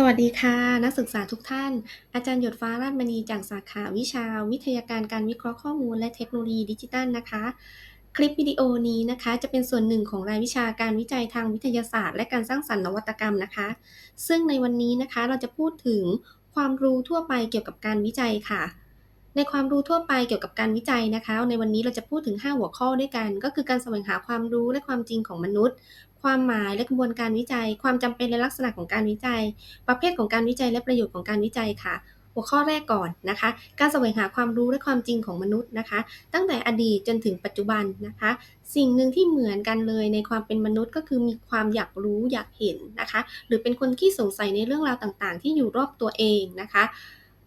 สวัสดีค่ะ นักศึกษาทุกท่าน อาจารย์หยดฟ้าราชมณีจากสาขาวิชา วิทยาการการวิเคราะห์ข้อมูลและเทคโนโลยีดิจิทัลนะคะ คลิปวิดีโอนี้นะคะ จะเป็นส่วนหนึ่งของรายวิชาการวิจัยทางวิทยาศาสตร์ และการสร้างสรรค์นวัตกรรมนะคะ ซึ่งในวันนี้นะคะเราจะพูดถึงความรู้ทั่วไปเกี่ยวกับการวิจัยค่ะ ในความรู้ทั่วไปเกี่ยวกับการวิจัยนะคะ ในวันนี้เราจะพูดถึง 5 หัวข้อด้วยกัน ก็คือการแสวงหาความรู้และความจริงของมนุษย์ ความหมายและกระบวนการวิจัย ความจำเป็นและลักษณะของการวิจัย ประเภทของการวิจัยและประโยชน์ของการวิจัยค่ะ หัวข้อแรกก่อนนะคะ การแสวงหาความรู้และความจริงของมนุษย์นะคะ ตั้งแต่อดีตจนถึงปัจจุบันนะคะ สิ่งหนึ่งที่เหมือนกันเลยในความเป็นมนุษย์ก็คือมีความอยากรู้อยากเห็นนะคะ หรือเป็นคนที่สงสัยในเรื่องราวต่างๆ ที่อยู่รอบตัวเองนะคะ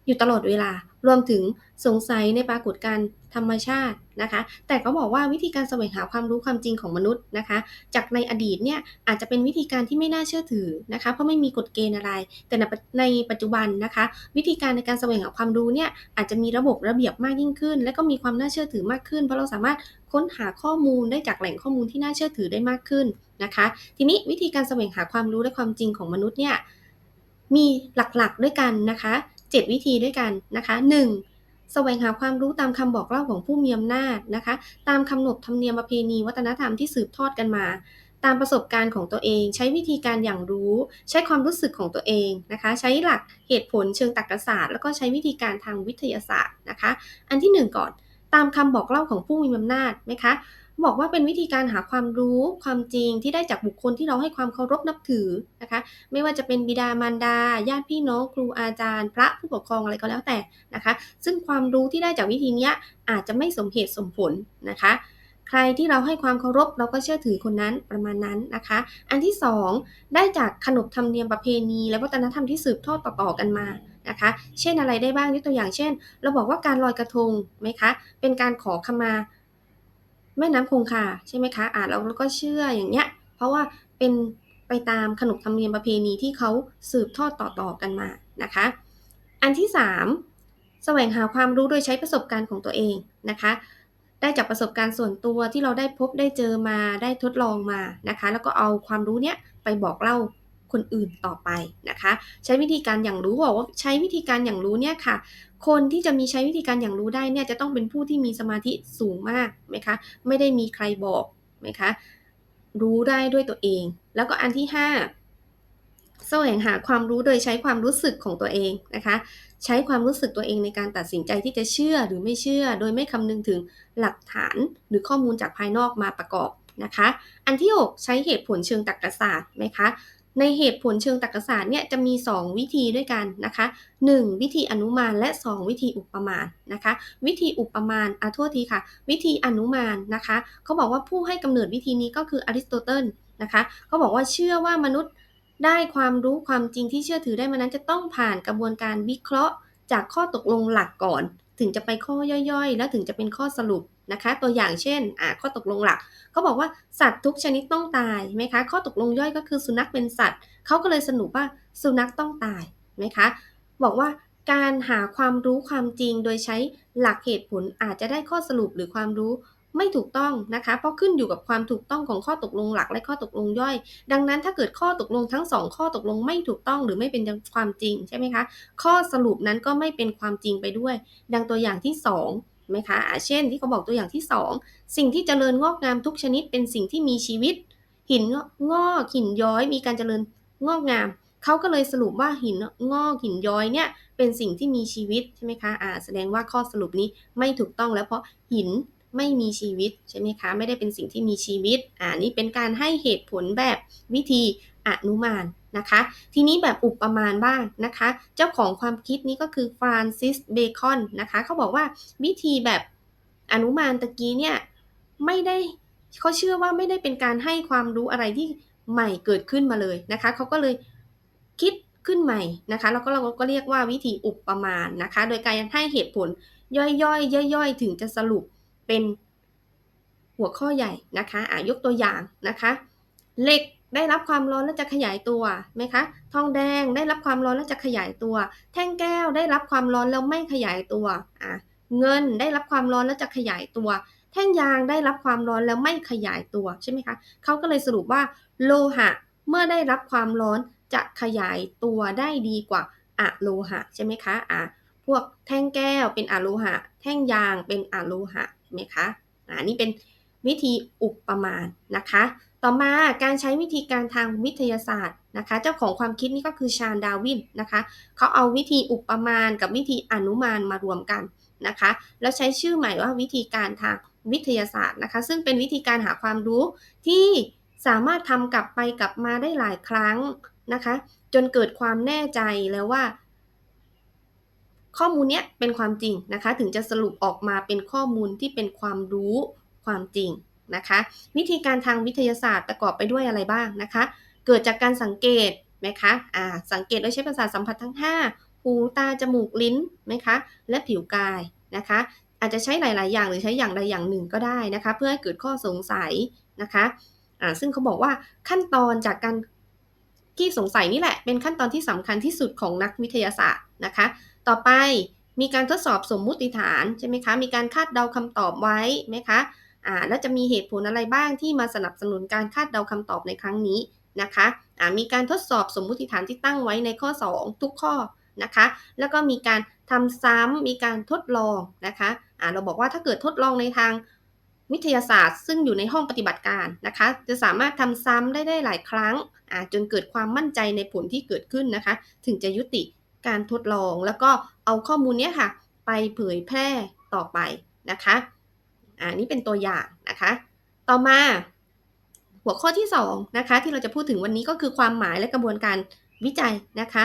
อยู่ตลอดเวลา รวมถึงสงสัยในปรากฏการณ์ธรรมชาตินะคะ แต่เขาบอกว่าวิธีการแสวงหาความรู้ความจริงของมนุษย์นะคะ จากในอดีตเนี่ยอาจจะเป็นวิธีการที่ไม่น่าเชื่อถือนะคะ เพราะไม่มีกฎเกณฑ์อะไร แต่ในในปัจจุบันนะคะ วิธีการในการแสวงหาความรู้เนี่ยอาจจะมีระบบระเบียบมากยิ่งขึ้น และก็มีความน่าเชื่อถือมากขึ้น เพราะเราสามารถค้นหาข้อมูลได้จากแหล่งข้อมูลที่น่าเชื่อถือได้มากขึ้นนะคะ ทีนี้วิธีการแสวงหาความรู้และความจริงของมนุษย์เนี่ยมีหลักๆด้วยกันนะคะ 7 วิธีด้วยกันนะคะ 1. แสวงหาความรู้ตามคำบอกเล่าของผู้มีอำนาจนะคะ ตามคำนบธรรมเนียมประเพณีวัฒนธรรมที่สืบทอดกันมา ตามประสบการณ์ของตัวเอง ใช้วิธีการอย่างรู้ ใช้ความรู้สึกของตัวเองนะคะ ใช้หลักเหตุผลเชิงตรรกศาสตร์ แล้วก็ใช้วิธีการทางวิทยาศาสตร์นะคะ อันที่ 1 ก่อน ตามคำบอกเล่าของผู้มีอำนาจนะคะ บอกว่าเป็นวิธีการหาความรู้ความจริงที่ได้จากบุคคลที่เราให้ความเคารพนับถือนะคะ ไม่ว่าจะเป็นบิดามารดาญาติพี่น้องครูอาจารย์ พระผู้ปกครองอะไรก็แล้วแต่นะคะ ซึ่งความรู้ที่ได้จากวิธีนี้อาจจะไม่สมเหตุสมผลนะคะ ใครที่เราให้ความเคารพเราก็เชื่อถือคนนั้นประมาณนั้นนะคะ อันที่ 2 ได้จากขนบธรรมเนียมประเพณี และวัฒนธรรมที่สืบทอดต่อๆกันมานะคะ เช่นอะไรได้บ้างยกตัวอย่างเช่น เราบอกว่าการลอยกระทงไหมคะเป็นการขอขมา แม่น้ำคงคา ใช่ไหมคะ อ่าเราก็เชื่ออย่างเงี้ย เพราะว่าเป็นไปตามขนบธรรมเนียมประเพณีที่เขาสืบทอดต่อๆกันมานะคะ อันที่ 3 แสวงหาความรู้โดยใช้ประสบการณ์ของตัวเองนะคะ ได้จากประสบการณ์ส่วนตัวที่เราได้พบได้เจอมาได้ทดลองมานะคะ แล้วก็เอาความรู้เนี้ยไปบอกเล่าคนอื่นต่อไปนะคะ ใช้วิธีการอย่างรู้บอกว่าใช้วิธีการอย่างรู้เนี่ยค่ะ คนที่จะมีใช้วิธีการอย่างรู้ได้เนี่ยจะต้องเป็นผู้ที่มีสมาธิสูงมากไหมคะ ไม่ได้มีใครบอกไหมคะ รู้ได้ด้วยตัวเอง แล้วก็อันที่ 5 แสวงหาความรู้โดยใช้ความรู้สึกของตัวเองนะคะ ใช้ความรู้สึกตัวเองในการตัดสินใจที่จะเชื่อหรือไม่เชื่อ โดยไม่คำนึงถึงหลักฐานหรือข้อมูลจากภายนอกมาประกอบนะคะ อันที่ 6 ใช้เหตุผลเชิงตรรกศาสตร์ไหมคะ ในเหตุผลเชิงตรรกศาสตร์เนี่ยจะมี 2 วิธีด้วยกันนะคะ 1. วิธีอนุมานและ 2 วิธีอุปมาณนะคะ วิธีอุปมาณอาโทษทีค่ะ วิธีอนุมานนะคะเขาบอกว่าผู้ให้กำเนิดวิธีนี้ก็คืออริสโตเติลนะคะเขาบอกว่าเชื่อว่ามนุษย์ได้ความรู้ความจริงที่เชื่อถือได้มานั้นจะต้องผ่านกระบวนการวิเคราะห์ จากข้อตกลงหลักก่อน ถึงจะไปข้อย่อยๆ แล้วถึงจะเป็นข้อสรุป นะคะ ตัวอย่างเช่นอ่าข้อตกลงหลักเขาบอกว่าสัตว์ทุกชนิดต้องตายไหมคะ ข้อตกลงย่อยก็คือสุนัขเป็นสัตว์เขาก็เลยสรุปว่าสุนัขต้องตายไหมคะ บอกว่าการหาความรู้ความจริงโดยใช้หลักเหตุผลอาจจะได้ข้อสรุปหรือความรู้ไม่ถูกต้องนะคะ เพราะขึ้นอยู่กับความถูกต้องของข้อตกลงหลักและข้อตกลงย่อย ดังนั้นถ้าเกิดข้อตกลงทั้งสองข้อตกลงไม่ถูกต้องหรือไม่เป็นความจริงใช่ไหมคะ ข้อสรุปนั้นก็ไม่เป็นความจริงไปด้วย ดังตัวอย่างที่ 2 ไหมคะเช่นที่เขาบอกตัวอย่างที่ 2 สิ่งที่เจริญงอกงามทุกชนิดเป็นสิ่งที่มีชีวิต หินงอกหินย้อยมีการเจริญงอกงามเขาก็เลยสรุปว่าหินงอกหินย้อยเนี่ยเป็นสิ่งที่มีชีวิตใช่ไหมคะอ่าแสดงว่าข้อสรุปนี้ไม่ถูกต้องแล้วเพราะหิน ไม่มีชีวิตใช่ไหมคะ ไม่ได้เป็นสิ่งที่มีชีวิต อ่านี่เป็นการให้เหตุผลแบบวิธีอนุมานนะคะ ทีนี้แบบอุปมาณบ้างนะคะ เจ้าของความคิดนี้ก็คือฟรานซิสเบคอนนะคะเขาบอกว่าวิธีแบบอนุมานตะกี้เนี่ยไม่ได้เขาเชื่อว่าไม่ได้เป็นการให้ความรู้อะไรที่ใหม่เกิดขึ้นมาเลยนะคะเขาก็เลยคิดขึ้นใหม่นะคะแล้วก็เราก็เรียกว่าวิธีอุปมาณนะคะ โดยการให้เหตุผลย่อยๆ ย่อยๆ ถึงจะสรุป เป็นหัวข้อใหญ่นะคะอ่ายกตัวอย่างนะคะเหล็กได้รับความร้อนแล้วจะขยายตัวไหมคะ ทองแดงได้รับความร้อนแล้วจะขยายตัว แท่งแก้วได้รับความร้อนแล้วไม่ขยายตัวอะเงินได้รับความร้อนแล้วจะขยายตัว แท่งยางได้รับความร้อนแล้วไม่ขยายตัวใช่ไหมคะเขาก็เลยสรุปว่าโลหะเมื่อได้รับความร้อนจะขยายตัวได้ดีกว่าอะโลหะใช่ไหมคะอะพวกแท่งแก้วเป็นอะโลหะ แท่งยางเป็นอะโลหะ ไหมคะอ่านี่เป็นวิธีอุปมาณนะคะ ต่อมาการใช้วิธีการทางวิทยาศาสตร์นะคะ เจ้าของความคิดนี่ก็คือชาญดาวินนะคะ เขาเอาวิธีอุปมาณกับวิธีอนุมานมารวมกันนะคะ แล้วใช้ชื่อใหม่ว่าวิธีการทางวิทยาศาสตร์นะคะ ซึ่งเป็นวิธีการหาความรู้ที่สามารถทำกลับไปกลับมาได้หลายครั้งนะคะ จนเกิดความแน่ใจแล้วว่า ข้อมูลเนี้ยเป็นความจริงนะคะ ถึงจะสรุปออกมาเป็นข้อมูลที่เป็นความรู้ความจริงนะคะ วิธีการทางวิทยาศาสตร์ประกอบไปด้วยอะไรบ้างนะคะ เกิดจากการสังเกตไหมคะอ่าสังเกตโดยใช้ประสาทสัมผัสทั้ง 5 หูตาจมูกลิ้นไหมคะและผิวกายนะคะ อาจจะใช้หลาย ๆ อย่างหรือใช้อย่างใดอย่างหนึ่งก็ได้นะคะ เพื่อให้เกิดข้อสงสัยนะคะอ่าซึ่งเขาบอกว่าขั้นตอนจากการที่สงสัยนี่แหละ เป็นขั้นตอนที่สำคัญที่สุดของนักวิทยาศาสตร์นะคะ ต่อไปมีการทดสอบสมมุติฐานใช่ไหมคะ มีการคาดเดาคำตอบไว้ไหมคะ อ่า แล้วจะมีเหตุผลอะไรบ้างที่มาสนับสนุนการคาดเดาคำตอบในครั้งนี้นะคะ อ่า มีการทดสอบสมมุติฐานที่ตั้งไว้ในข้อ 2 ทุกข้อนะคะ แล้วก็มีการทำซ้ำมีการทดลองนะคะ อ่า เราบอกว่าถ้าเกิดทดลองในทางวิทยาศาสตร์ ซึ่งอยู่ในห้องปฏิบัติการนะคะ จะสามารถทำซ้ำได้ได้หลายครั้ง อ่า จนเกิดความมั่นใจในผลที่เกิดขึ้นนะคะ ถึงจะยุติ การทดลอง แล้วก็เอาข้อมูลนี้ค่ะ ไปเผยแพร่ต่อไปนะคะอ่านี่เป็นตัวอย่างนะคะ ต่อมาหัวข้อที่2นะคะที่เราจะพูดถึงวันนี้ก็คือความหมายและกระบวนการวิจัยนะคะ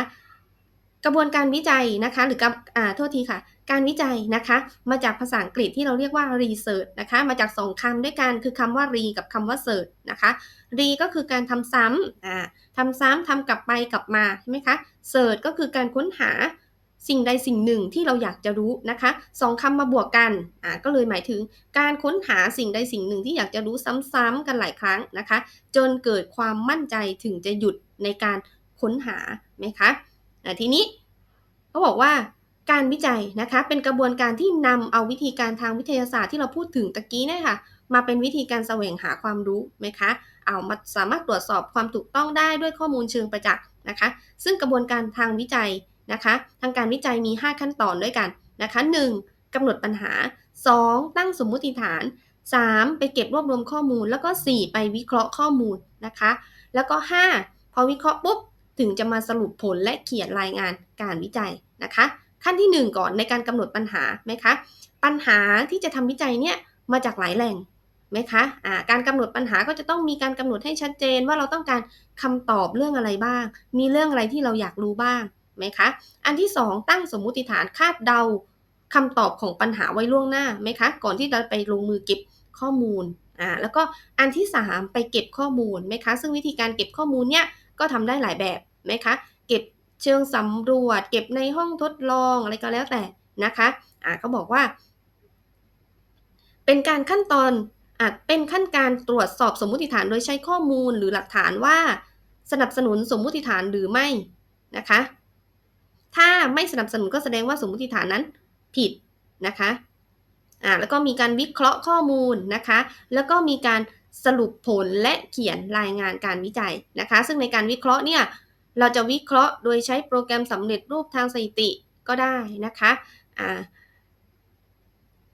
กระบวนการวิจัยนะคะ หรือกับอ่าโทษทีค่ะ การวิจัยนะคะ มาจากภาษาอังกฤษที่เราเรียกว่า research นะคะ มาจากสองคำด้วยกันคือคำว่า re กับคำว่า search นะคะ re ก็คือการทำซ้ำอ่าทำซ้ำทำกลับไปกลับมาใช่ไหมคะ search ก็คือการค้นหาสิ่งใดสิ่งหนึ่งที่เราอยากจะรู้นะคะสองคำมาบวกกันอ่าก็เลยหมายถึงการค้นหาสิ่งใดสิ่งหนึ่งที่อยากจะรู้ซ้ำๆกันหลายครั้งนะคะ จนเกิดความมั่นใจถึงจะหยุดในการค้นหาไหมคะ อ่ทีนี้เขาบอกว่าการวิจัยนะคะเป็นกระบวนการที่นำเอาวิธีการทางวิทยาศาสตร์ที่เราพูดถึงตะกี้นี่ค่ะมาเป็นวิธีการแสวงหาความรู้ไหมคะเอามาสามารถตรวจสอบความถูกต้องได้ด้วยข้อมูลเชิงประจักษ์นะคะ ซึ่งกระบวนการทางวิจัยนะคะ ทางการวิจัยมี 5 ขั้นตอนด้วยกันนะคะ 1. กำหนดปัญหา 2. ตั้งสมมุติฐาน 3. ไปเก็บรวบรวมข้อมูล แล้วก็ 4. ไปวิเคราะห์ข้อมูลนะคะ แล้วก็ 5. พอวิเคราะห์ปุ๊บ ถึงจะมาสรุปผลและเขียนรายงานการวิจัยนะคะ ขั้นที่ 1 ก่อนในการกำหนดปัญหาไหมคะปัญหาที่จะทำวิจัยเนี่ยมาจากหลายแหล่งไหมคะะการกำหนดปัญหาก็จะต้องมีการกำหนดให้ชัดเจนว่าเราต้องการคำตอบเรื่องอะไรบ้าง มีเรื่องอะไรที่เราอยากรู้บ้างไหมคะ อันที่ 2 ตั้งสมมุติฐานคาดเดาคำตอบของปัญหาไว้ล่วงหน้าไหมคะ ก่อนที่จะไปลงมือเก็บข้อมูลอ่าแล้วก็อันที่ 3 ไปเก็บข้อมูลไหมคะ ซึ่งวิธีการเก็บข้อมูลเนี่ยก็ทำได้หลายแบบ ไหมคะ เก็บเชิงสำรวจ เก็บในห้องทดลองอะไรก็แล้วแต่นะคะอ่าเขาบอกว่า เป็นการขั้นตอนอาจเป็นขั้นการตรวจสอบสมมุติฐานโดยใช้ข้อมูลหรือหลักฐานว่าสนับสนุนสมมุติฐานหรือไม่นะคะ ถ้าไม่สนับสนุนก็แสดงว่าสมมติฐานนั้นผิดนะคะอ่าแล้วก็มีการวิเคราะห์ข้อมูลนะคะ แล้วก็มีการสรุปผลและเขียนรายงานการวิจัยนะคะ ซึ่งในการวิเคราะห์เนี่ย เราจะวิเคราะห์โดยใช้โปรแกรมสำเร็จรูปทางสถิติก็ได้นะคะ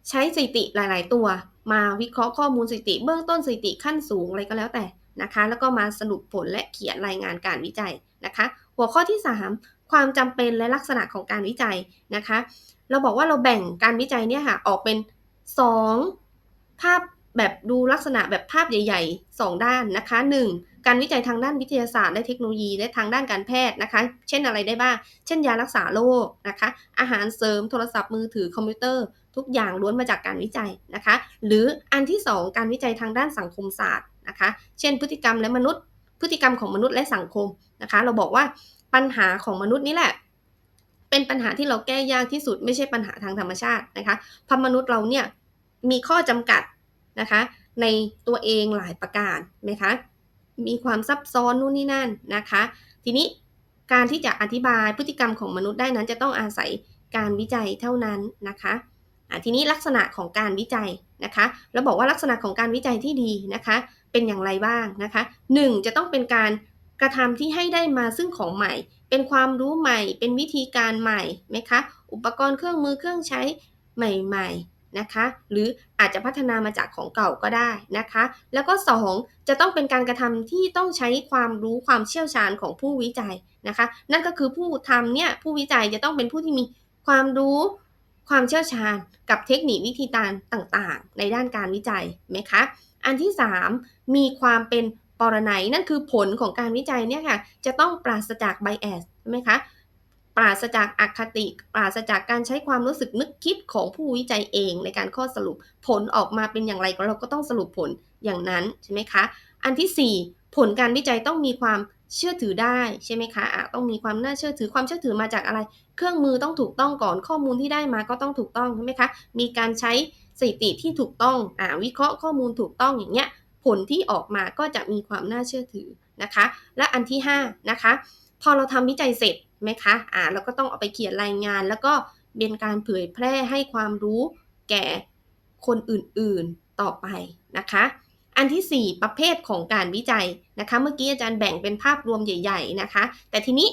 ใช้สถิติหลาย ๆ ตัว มาวิเคราะห์ข้อมูลสถิติเบื้องต้นสถิติขั้นสูงอะไรก็แล้วแต่นะคะ แล้วก็มาสรุปผลและเขียนรายงานการวิจัยนะคะ หัวข้อที่ 3 ความจำเป็นและลักษณะของการวิจัยนะคะ เราบอกว่าเราแบ่งการวิจัยเนี่ยค่ะออกเป็น 2 ภาพ แบบดูลักษณะแบบภาพใหญ่ๆ 2 ด้านนะคะ 1. การวิจัยทางด้านวิทยาศาสตร์และเทคโนโลยีและทางด้านการแพทย์นะคะ เช่นอะไรได้บ้าง เช่นยารักษาโรคนะคะ อาหารเสริมโทรศัพท์มือถือคอมพิวเตอร์ ทุกอย่างล้วนมาจากการวิจัยนะคะ หรืออันที่ 2 การวิจัยทางด้านสังคมศาสตร์นะคะ เช่น พฤติกรรมและมนุษย์ พฤติกรรมของมนุษย์และสังคมนะคะ เราบอกว่าปัญหาของมนุษย์นี่แหละเป็นปัญหาที่เราแก้ยากที่สุดไม่ใช่ปัญหาทางธรรมชาตินะคะพมนุษย์เราเนี่ยมีข้อจำกัด นะคะ ในตัวเองหลายประการไหมคะมีความซับซ้อนนู่นนี่นั่นนะคะ ทีนี้การที่จะอธิบายพฤติกรรมของมนุษย์ได้นั้น จะต้องอาศัยการวิจัยเท่านั้นนะคะทีนี้ลักษณะของการวิจัยนะคะเราบอกว่าลักษณะของการวิจัยที่ดีนะคะ เป็นอย่างไรบ้างนะคะ 1. จะต้องเป็นการกระทำที่ให้ได้มาซึ่งของใหม่ เป็นความรู้ใหม่ เป็นวิธีการใหม่ไหมคะ อุปกรณ์เครื่องมือเครื่องใช้ใหม่ ๆ นะคะ หรืออาจจะพัฒนามาจากของเก่าก็ได้นะคะ แล้วก็ 2 จะต้องเป็นการกระทำที่ต้องใช้ความรู้ความเชี่ยวชาญของผู้วิจัยนะคะ นั่นก็คือผู้ทำเนี่ยผู้วิจัยจะต้องเป็นผู้ที่มีความรู้ความเชี่ยวชาญกับเทคนิควิธีการต่างๆ ในด้านการวิจัยไหมคะ อันที่ 3 มีความเป็นปรนัยนั่นคือผลของการวิจัยเนี่ยค่ะจะต้องปราศจากไบแอสใช่ไหมคะ ปราศจากอคติ ปราศจากการใช้ความรู้สึกนึกคิดของผู้วิจัยเองในการข้อสรุปผลออกมาเป็นอย่างไรก็เราก็ต้องสรุปผลอย่างนั้นใช่ไหมคะ อันที่ 4 ผลการวิจัยต้องมีความเชื่อถือได้ใช่ไหมคะะต้องมีความน่าเชื่อถือความเชื่อถือมาจากอะไร เครื่องมือต้องถูกต้องก่อนข้อมูลที่ได้มาก็ต้องถูกต้องใช่ไหมคะมีการใช้สถิติที่ถูกต้องอวิเคราะห์ข้อมูลถูกต้องอย่างเงี้ยผลที่ออกมาก็จะมีความน่าเชื่อถือนะคะ และอันที่5นะคะ พอเราทำวิจัยเสร็จไหมคะอ่าเราก็ต้องเอาไปเขียนรายงาน แล้วก็เป็นการเผยแพร่ให้ความรู้แก่คนอื่นๆต่อไปนะคะ อันที่ 4 ประเภทของการวิจัยนะคะ เมื่อกี้อาจารย์แบ่งเป็นภาพรวมใหญ่ ๆนะคะ แต่ทีนี้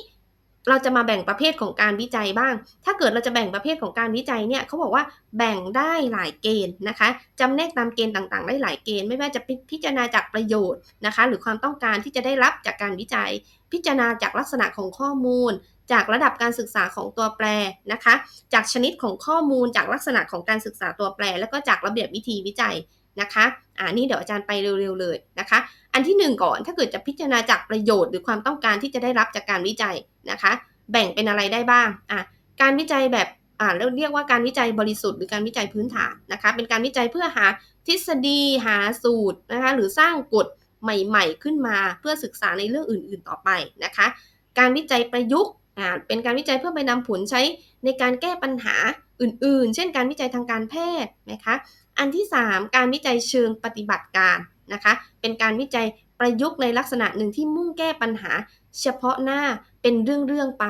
เราจะมาแบ่งประเภทของการวิจัยบ้าง ถ้าเกิดเราจะแบ่งประเภทของการวิจัยเนี่ยเขาบอกว่าแบ่งได้หลายเกณฑ์นะคะจำแนกตามเกณฑ์ต่างๆ ได้หลายเกณฑ์ ไม่ว่าจะพิจารณาจากประโยชน์นะคะ หรือความต้องการที่จะได้รับจากการวิจัย พิจารณาจากลักษณะของข้อมูล จากระดับการศึกษาของตัวแปรนะคะ จากชนิดของข้อมูล จากลักษณะของการศึกษาตัวแปร แล้วก็จากระเบียบวิธีวิจัย นะคะอ่านี่เดี๋ยวอาจารย์ไปเร็วๆเลยนะคะ อันที่ 1 ก่อนถ้าเกิดจะพิจารณาจากประโยชน์หรือความต้องการที่จะได้รับจากการวิจัยนะคะ แบ่งเป็นอะไรได้บ้างอะการวิจัยแบบอ่าเรียกว่าการวิจัยบริสุทธิ์หรือการวิจัยพื้นฐานนะคะ เป็นการวิจัยเพื่อหาทฤษฎีหาสูตรนะคะหรือสร้างกฎใหม่ๆ ขึ้นมาเพื่อศึกษาในเรื่องอื่น ๆต่อไปนะคะ การวิจัยประยุกต์อ่าเป็นการวิจัยเพื่อไปนำผลใช้ในการแก้ปัญหาอื่น ๆ เช่น การวิจัยทางการแพทย์นะคะ อันที่ 3 การวิจัยเชิงปฏิบัติการนะคะ เป็นการวิจัยประยุกต์ในลักษณะหนึ่งที่มุ่งแก้ปัญหา เฉพาะหน้าเป็นเรื่องๆไป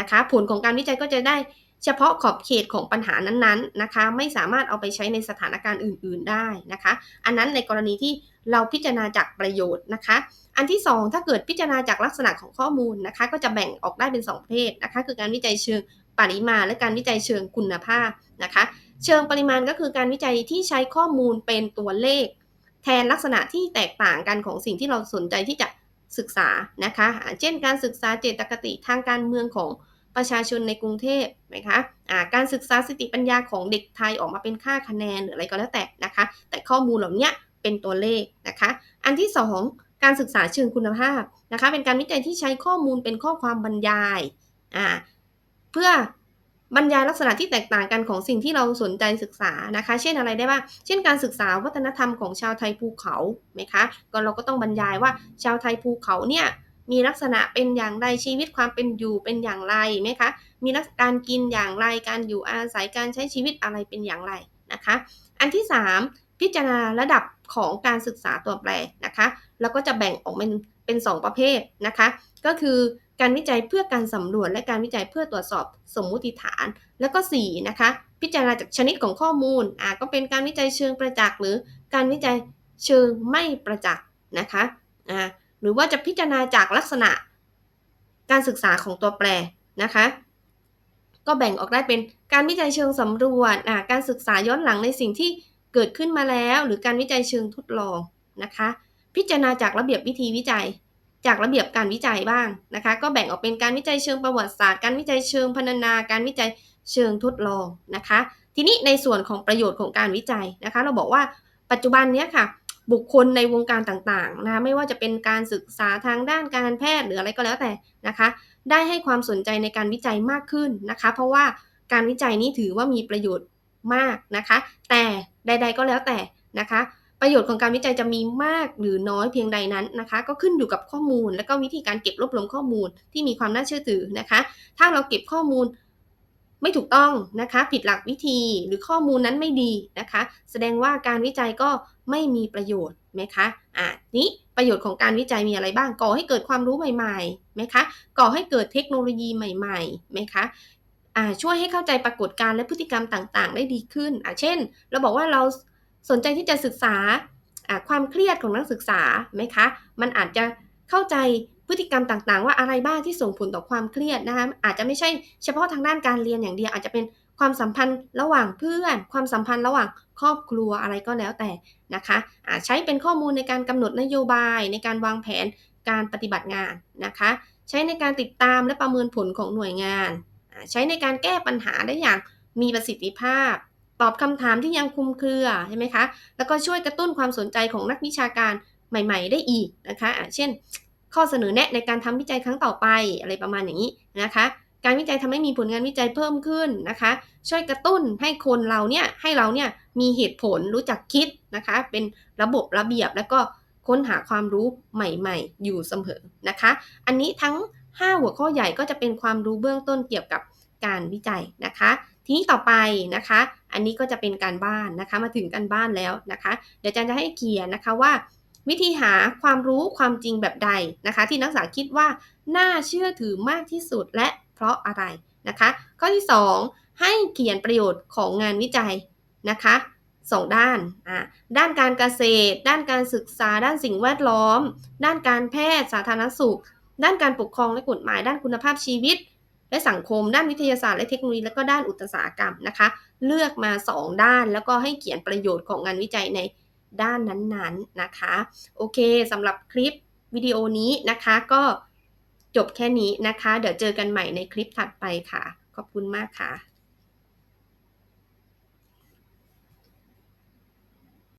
นะคะ ผลของการวิจัยก็จะได้เฉพาะขอบเขตของปัญหานั้นๆนะคะ ไม่สามารถเอาไปใช้ในสถานการณ์อื่น ๆได้นะคะ อันนั้นในกรณีที่เราพิจารณาจากประโยชน์นะคะ อันที่ 2 ถ้าเกิดพิจารณาจากลักษณะของข้อมูลนะคะ ก็จะแบ่งออกได้เป็น 2 ประเภทนะคะ คือการวิจัยเชิงปริมาณและการวิจัยเชิงคุณภาพนะคะ เชิงปริมาณก็คือการวิจัยที่ใช้ข้อมูลเป็นตัวเลข แทนลักษณะที่แตกต่างกันของสิ่งที่เราสนใจที่จะศึกษานะคะ เช่นการศึกษาเจตคติทางการเมืองของประชาชนในกรุงเทพไหมคะะการศึกษาสติปัญญาของเด็กไทยออกมาเป็นค่าคะแนนหรืออะไรก็แล้วแต่นะคะ แต่ข้อมูลเหล่านี้เป็นตัวเลขนะคะ อันที่ 2 การศึกษาเชิงคุณภาพนะคะ เป็นการวิจัยที่ใช้ข้อมูลเป็นข้อความบรรยาย เพื่อ บรรยายลักษณะที่แตกต่างกันของสิ่งที่เราสนใจศึกษานะคะ เช่นอะไรได้บ้าง เช่นการศึกษาวัฒนธรรมของชาวไทยภูเขาไหมคะ ก็เราก็ต้องบรรยายว่าชาวไทยภูเขาเนี่ยมีลักษณะเป็นอย่างไรชีวิตความเป็นอยู่เป็นอย่างไรไหมคะ มีลักษณะการกินอย่างไรการอยู่อาศัยการใช้ชีวิตอะไรเป็นอย่างไรนะคะ อันที่ 3 พิจารณาระดับของการศึกษาตัวแปรนะคะ แล้วก็จะแบ่งออกเป็นเป็น 2 ประเภทนะคะ ก็คือ การวิจัยเพื่อการสำรวจ และการวิจัยเพื่อตรวจสอบสมมุติฐาน แล้วก็4นะคะพิจารณาจากชนิดของข้อมูลอ่าก็เป็นการวิจัยเชิงประจักษ์หรือการวิจัยเชิงไม่ประจักษ์นะคะอ่าหรือว่าจะพิจารณาจากลักษณะการศึกษาของตัวแปรนะคะก็แบ่งออกได้เป็นการวิจัยเชิงสำรวจการศึกษาย้อนหลังในสิ่งที่เกิดขึ้นมาแล้ว หรือการวิจัยเชิงทดลองนะคะ พิจารณาจากระเบียบวิธีวิจัย จากระเบียบการวิจัยบ้างนะคะ ก็แบ่งออกเป็นการวิจัยเชิงประวัติศาสตร์ การวิจัยเชิงพรรณนา การวิจัยเชิงทดลองนะคะ ทีนี้ในส่วนของประโยชน์ของการวิจัยนะคะ เราบอกว่าปัจจุบันนี้ค่ะ บุคคลในวงการต่างๆนะคะไม่ว่าจะเป็นการศึกษาทางด้านการแพทย์หรืออะไรก็แล้วแต่นะคะ ได้ให้ความสนใจในการวิจัยมากขึ้นนะคะ เพราะว่าการวิจัยนี้ถือว่ามีประโยชน์มากนะคะ แต่ใด ๆก็แล้วแต่นะคะ ประโยชน์ของการวิจัยจะมีมากหรือน้อยเพียงใดนั้นนะคะ ก็ขึ้นอยู่กับข้อมูล และก็วิธีการเก็บรวบรวมข้อมูลที่มีความน่าเชื่อถือนะคะ ถ้าเราเก็บข้อมูลไม่ถูกต้องนะคะ ผิดหลักวิธีหรือข้อมูลนั้นไม่ดีนะคะ แสดงว่าการวิจัยก็ไม่มีประโยชน์ไหมคะอ่านี้ประโยชน์ของการวิจัยมีอะไรบ้าง ก่อให้เกิดความรู้ใหม่ๆไหมคะก่อให้เกิดเทคโนโลยีใหม่ๆไหมคะอ่าช่วยให้เข้าใจปรากฏการณ์และพฤติกรรมต่างๆ ได้ดีขึ้นอ่าเช่น เราบอกว่าเรา สนใจที่จะศึกษาความเครียดของนักศึกษาไหมคะ มันอาจจะเข้าใจพฤติกรรมต่างๆ ว่าอะไรบ้างที่ส่งผลต่อความเครียดนะคะอาจจะไม่ใช่เฉพาะทางด้านการเรียนอย่างเดียวอาจจะเป็นความสัมพันธ์ระหว่างเพื่อน ความสัมพันธ์ระหว่างครอบครัวอะไรก็แล้วแต่นะคะใช้เป็นข้อมูลในการกำหนดนโยบายในการวางแผนการปฏิบัติงานนะคะ ใช้ในการติดตามและประเมินผลของหน่วยงาน ใช้ในการแก้ปัญหาได้อย่างมีประสิทธิภาพ ตอบคำถามที่ยังคลุมเครือใช่ไหมคะ แล้วก็ช่วยกระตุ้นความสนใจของนักวิชาการใหม่ ๆ ได้อีกนะคะะเช่น ข้อเสนอแนะในการทำวิจัยครั้งต่อไปอะไรประมาณอย่างนี้นะคะ การวิจัยทำให้มีผลงานวิจัยเพิ่มขึ้นนะคะ ช่วยกระตุ้นให้คนเราเนี่ยให้เราเนี่ยมีเหตุผลรู้จักคิดนะคะ เป็นระบบระเบียบแล้วก็ค้นหาความรู้ใหม่ ๆ อยู่เสมอนะคะ อันนี้ทั้ง 5 หัวข้อใหญ่ก็จะเป็นความรู้เบื้องต้นเกี่ยวกับการวิจัยนะคะ ทีนี้ต่อไปนะคะ อันนี้ก็จะเป็นการบ้านนะคะ มาถึงการบ้านแล้วนะคะ เดี๋ยวอาจารย์จะให้เขียนนะคะว่า วิธีหาความรู้ความจริงแบบใดนะคะ ที่นักศึกษาคิดว่าน่าเชื่อถือมากที่สุดและเพราะอะไรนะคะ ข้อที่ 2 ให้เขียนประโยชน์ของงานวิจัยนะคะสองด้านอ่าด้านการเกษตร ด้านการศึกษา ด้านสิ่งแวดล้อม ด้านการแพทย์สาธารณสุข ด้านการปกครองและกฎหมาย ด้านคุณภาพชีวิต และสังคม ด้านวิทยาศาสตร์และเทคโนโลยีและก็ด้านอุตสาหกรรมนะคะ เลือกมา 2 ด้านแล้วก็ให้เขียนประโยชน์ของงานวิจัยในด้านนั้นๆนนนะคะ โอเคสำหรับคลิปวิดีโอนี้นะคะก็จบแค่นี้นะคะ เดี๋ยวเจอกันใหม่ในคลิปถัดไปค่ะ ขอบคุณมากค่ะ